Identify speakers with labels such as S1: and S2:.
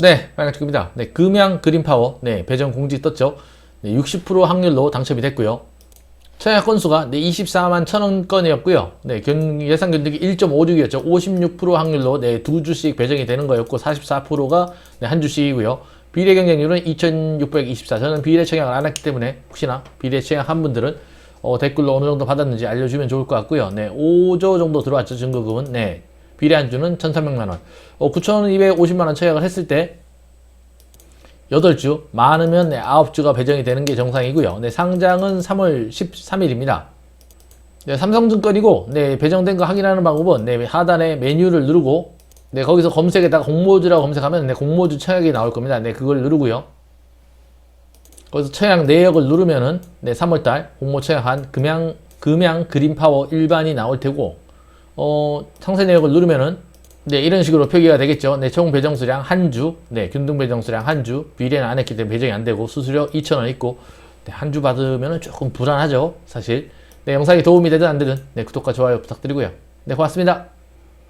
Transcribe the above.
S1: 네, 빨간색입니다. 네, 금양 그린파워, 네, 배정 공지 떴죠. 네, 60% 확률로 당첨이 됐고요. 청약 건수가 네, 24만 1천원 건이었고요. 네, 견, 예상 견적이 1.56이었죠. 56% 확률로 네, 두 주씩 배정이 되는 거였고, 44%가 네, 한 주씩이고요. 비례 경쟁률은 2,624. 저는 비례 청약을 안 했기 때문에 혹시나 비례 청약 한 분들은 어, 댓글로 어느 정도 받았는지 알려주면 좋을 것 같고요. 네, 5조 정도 들어왔죠. 증거금은. 네, 비례 안주는 1,300만 원. 어, 9,250만 원 청약을 했을 때 8주, 많으면 네, 9주가 배정이 되는 게 정상이고요. 네, 상장은 3월 13일입니다. 네, 삼성증권이고, 네, 배정된 거 확인하는 방법은, 네, 하단에 메뉴를 누르고, 네, 거기서 검색에다가 공모주라고 검색하면, 네, 공모주 청약이 나올 겁니다. 네, 그걸 누르고요. 거기서 청약 내역을 누르면은, 네, 3월달 공모 청약한 금양, 금양 그린파워 일반이 나올 테고, 어, 상세 내역을 누르면은, 네, 이런 식으로 표기가 되겠죠. 네, 총 배정 수량 한 주, 네, 균등 배정 수량 한 주, 비례는 안 했기 때문에 배정이 안 되고, 수수료 2,000원 있고, 네, 한 주 받으면 조금 불안하죠, 사실. 네, 영상이 도움이 되든 안 되든, 네, 구독과 좋아요 부탁드리고요. 네, 고맙습니다.